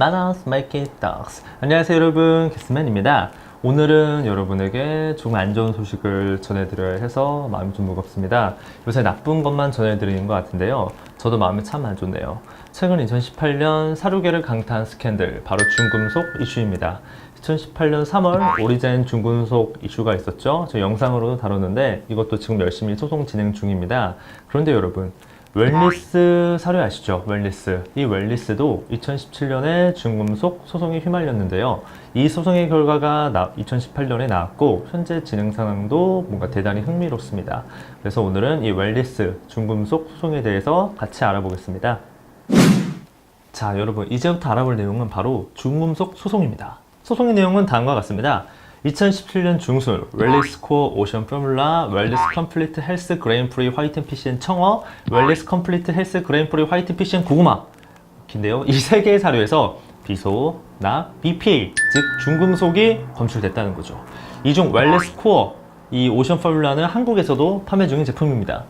Manos Make. 안녕하세요 여러분 개스맨입니다. 오늘은 여러분에게 조금 안 좋은 소식을 전해드려야 해서 마음이 좀 무겁습니다. 요새 나쁜 것만 전해드리는 것 같은데요. 저도 마음이 참 안 좋네요. 최근 2018년 사료계를 강타한 스캔들, 바로 중금속 이슈입니다. 2018년 3월 오리젠 중금속 이슈가 있었죠. 저 영상으로도 다뤘는데 이것도 지금 열심히 소송 진행 중입니다. 그런데 여러분, 웰리스 사료 아시죠? 웰리스. 이 웰리스도 2017년에 중금속 소송에 휘말렸는데요. 이 소송의 결과가 나- 2018년에 나왔고 현재 진행 상황도 뭔가 대단히 흥미롭습니다. 그래서 오늘은 이 웰리스 중금속 소송에 대해서 같이 알아보겠습니다. 자, 여러분 이제부터 알아볼 내용은 바로 중금속 소송입니다. 소송의 내용은 다음과 같습니다. 2017년 중순 웰리스 코어 오션 포뮬라 웰리스 컴플리트 헬스 그레인 프리 화이트 피시엔 청어 웰리스 컴플리트 헬스 그레인 프리 화이트 피시엔 고구마 인데요. 이 세 개의 사료에서 비소, 납, BPA 즉 중금속이 검출됐다는 거죠. 이 중 웰리스 코어 이 오션 포뮬라는 한국에서도 판매 중인 제품입니다.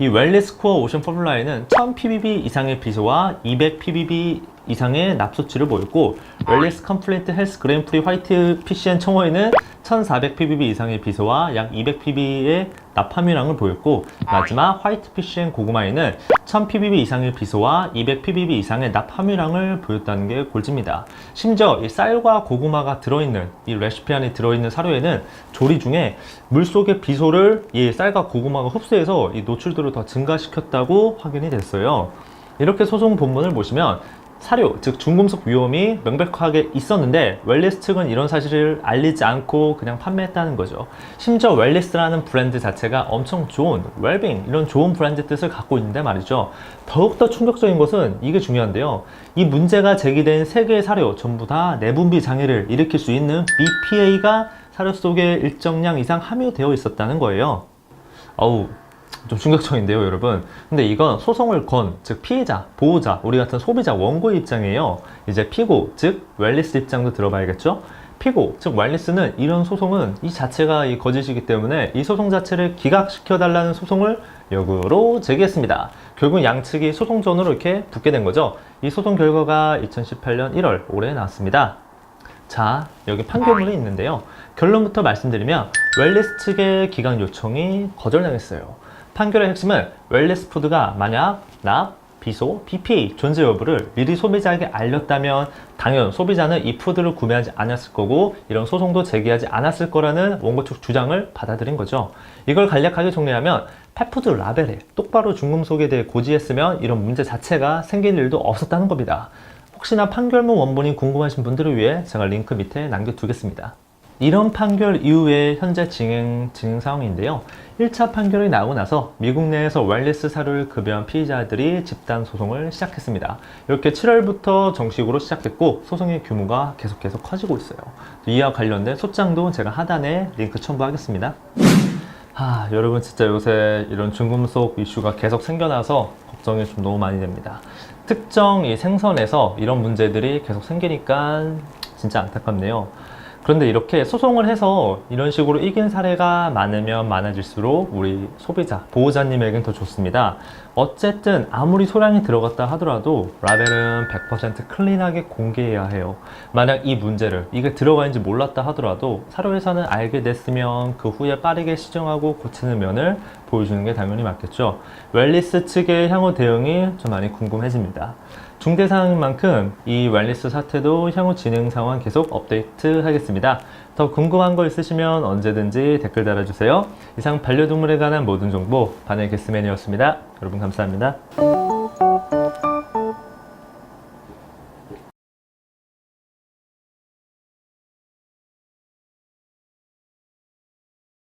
이 웰리스 코어 오션 포뮬라에는 1000ppb 이상의 비소와 200ppb 이상의 납소치를 보였고 웰리스 컴플리트 헬스 그램 프리 화이트 PCN 청어에는 1400ppb 이상의 비소와 약 200ppb의 납 함유량을 보였고 마지막 화이트 PCN 고구마에는 1000ppb 이상의 비소와 200ppb 이상의 납 함유량을 보였다는 게 골집니다. 심지어 이 쌀과 고구마가 들어있는 이 레시피 안에 들어있는 사료에는 조리 중에 물 속의 비소를 이 쌀과 고구마가 흡수해서 이 노출도를 더 증가시켰다고 확인이 됐어요. 이렇게 소송 본문을 보시면 사료, 즉 중금속 위험이 명백하게 있었는데 웰리스 측은 이런 사실을 알리지 않고 그냥 판매했다는 거죠. 심지어 웰리스라는 브랜드 자체가 엄청 좋은 웰빙 이런 좋은 브랜드 뜻을 갖고 있는데 말이죠. 더욱더 충격적인 것은 이게 중요한데요. 이 문제가 제기된 세 개의 사료 전부 다 내분비 장애를 일으킬 수 있는 BPA가 사료 속에 일정량 이상 함유되어 있었다는 거예요. 어우, 좀 충격적인데요, 여러분. 근데 이건 소송을 건, 즉 피해자, 보호자, 우리 같은 소비자 원고의 입장이에요. 이제 피고, 즉 웰리스 입장도 들어봐야겠죠? 피고, 즉 웰리스는 이런 소송은 이 자체가 이 거짓이기 때문에 이 소송 자체를 기각시켜 달라는 소송을 역으로 제기했습니다. 결국 양측이 소송 전으로 이렇게 붙게 된 거죠. 이 소송 결과가 2018년 1월 올해 나왔습니다. 자, 여기 판결문이 있는데요. 결론부터 말씀드리면 웰리스 측의 기각 요청이 거절당했어요. 판결의 핵심은 웰리스 푸드가 만약 납, 비소, BPA 존재 여부를 미리 소비자에게 알렸다면 당연 소비자는 이 푸드를 구매하지 않았을 거고 이런 소송도 제기하지 않았을 거라는 원고 측 주장을 받아들인 거죠. 이걸 간략하게 정리하면 펫푸드 라벨에 똑바로 중금속에 대해 고지했으면 이런 문제 자체가 생길 일도 없었다는 겁니다. 혹시나 판결문 원본이 궁금하신 분들을 위해 제가 링크 밑에 남겨두겠습니다. 이런 판결 이후에 현재 진행, 진행 상황인데요. 1차 판결이 나오고 나서 미국 내에서 웰리스 사료를 급여한 피의자들이 집단 소송을 시작했습니다. 이렇게 7월부터 정식으로 시작했고 소송의 규모가 계속해서 커지고 있어요. 이와 관련된 소장도 제가 하단에 링크 첨부하겠습니다. 아, 여러분 진짜 요새 이런 중금속 이슈가 계속 생겨나서 걱정이 좀 너무 많이 됩니다. 특정 이 생선에서 이런 문제들이 계속 생기니까 진짜 안타깝네요. 그런데 이렇게 소송을 해서 이런 식으로 이긴 사례가 많으면 많아질수록 우리 소비자, 보호자님에겐 더 좋습니다. 어쨌든 아무리 소량이 들어갔다 하더라도 라벨은 100% 클린하게 공개해야 해요. 만약 이 문제를 이게 들어가는지 몰랐다 하더라도 사료회사는 알게 됐으면 그 후에 빠르게 시정하고 고치는 면을 보여주는 게 당연히 맞겠죠. 웰리스 측의 향후 대응이 좀 많이 궁금해집니다. 중대 사항인 만큼 이 웰리스 사태도 향후 진행 상황 계속 업데이트 하겠습니다. 더 궁금한 거 있으시면 언제든지 댓글 달아주세요. 이상 반려동물에 관한 모든 정보 바네 게스맨이었습니다. 여러분 감사합니다.